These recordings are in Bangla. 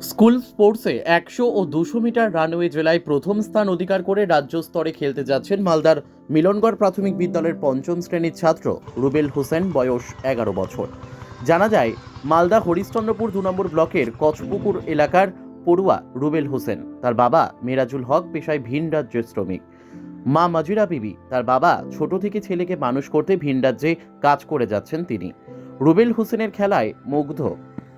স্কুল স্পোর্টসে একশো ও দুশো মিটার রানওয়ে জেলায় প্রথম স্থান অধিকার করে রাজ্য স্তরে খেলতে যাচ্ছেন মালদার মিলনগড় প্রাথমিক বিদ্যালয়ের পঞ্চম শ্রেণির ছাত্র রুবেল হোসেন, বয়স এগারো বছর। জানা যায়, মালদা হরিশ্চন্দ্রপুর দু নম্বর ব্লকের কচপুকুর এলাকার পড়ুয়া রুবেল হোসেন। তার বাবা মেরাজুল হক পেশায় ভিন রাজ্যের শ্রমিক। মা মাজিরা বিবি, তার বাবা ছোট থেকে ছেলেকে মানুষ করতে ভিন রাজ্যে কাজ করে যাচ্ছেন তিনি। রুবেল হোসেনের খেলায় মুগ্ধ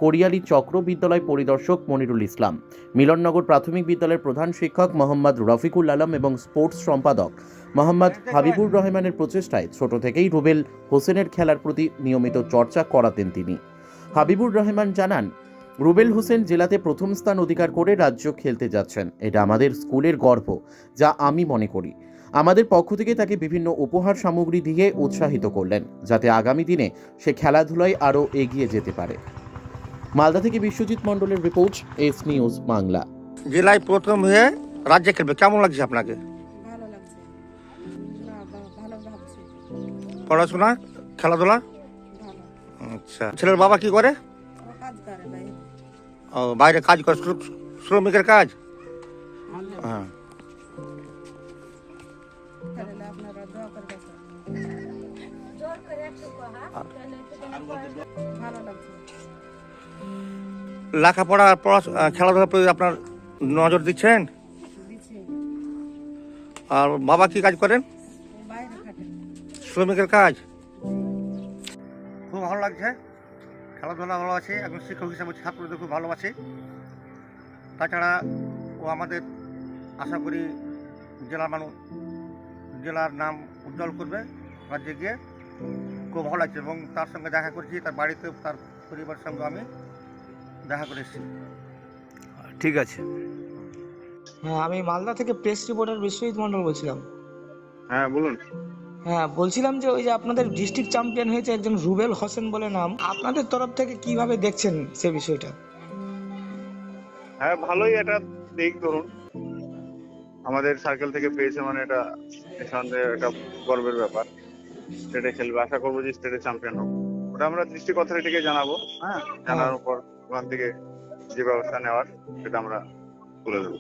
কোরিয়ালি চক্র বিদ্যালয় পরিদর্শক মনিরুল ইসলাম, মিলননগর প্রাথমিক বিদ্যালয়ের প্রধান শিক্ষক মোহাম্মদ রফিকুল আলম এবং স্পোর্টস সম্পাদক মোহাম্মদ হাবিবুর রহমানের প্রচেষ্টায় ছোট থেকেই রুবেল হোসেনের খেলার প্রতি নিয়মিত চর্চা করাতেন তিনি। হাবিবুর রহমান জানান, রুবেল হোসেন জেলাতে প্রথম স্থান অধিকার করে রাজ্য খেলতে যাচ্ছেন। এটা আমাদের স্কুলের গর্ব, যা আমি মনে করি। আমাদের পক্ষ থেকে তাকে বিভিন্ন উপহার সামগ্রী দিয়ে উৎসাহিত করলেন, যাতে আগামী দিনে সে খেলাধুলায় আরও এগিয়ে যেতে পারে। মালদা থেকে বিশ্বজিৎ মণ্ডলের রিপোর্ট এস নিউজ বাংলা। জেলায় প্রথম হয়ে রাজ্যে খেলবে। কেমন লাগছে আপনাকে? পড়াশোনা? খেলাধুলা? আচ্ছা। ছেলের বাবা কি করে? ও কাজ করে ভাই ও, বাইরে কাজ করে। শ্রমিকের কাজ? হ্যাঁ। তাহলে আপনারা দোয়া করবে ভালো লাগছে। লেখাপড়া পড়াশোনা খেলাধুলার প্রতি আপনার নজর দিচ্ছেন? আর বাবা কি কাজ করেন? শ্রমিকের কাজ? খুব ভালো লাগছে। খেলাধুলা ভালো আছে। একজন শিক্ষক হিসাবে ছাত্রদের খুব ভালোবাসে। তাছাড়া ও আমাদের আশা করি জেলার মানুষ জেলার নাম উজ্জ্বল করবে রাজ্যে গিয়ে। খুব ভালো লাগছে এবং তার সঙ্গে দেখা করেছি তার বাড়িতে তার পরিবারের সঙ্গে আমি। দেখা করে এসেছি। ঠিক আছে। হ্যাঁ আমি মালদা থেকে প্রেস রিপোর্টার বিশ্বজিৎ মন্ডল বলছিলাম। হ্যাঁ বলুন। হ্যাঁ বলছিলাম যে ওই যে আপনাদের ডিস্ট্রিক্ট চ্যাম্পিয়ন হয়েছে একজন রুবেল হোসেন বলে নাম। আপনাদের তরফ থেকে কীভাবে দেখছেন সে বিষয়টা? হ্যাঁ ভালোই এটা দিক ধরুন। আমাদের সার্কেল থেকে পেয়েছে মানে এটা নিঃসন্দেহে একটা গর্বের ব্যাপার। স্টেটে খেলবে। আশা করব যে স্টেটে চ্যাম্পিয়ন হোক। ওটা আমরা ডিস্ট্রিক্ট অথরিটিকে জানাব। হ্যাঁ জানানোর পর ওখান থেকে যে ব্যবস্থা নেওয়ার সেটা আমরা তুলে দেবো।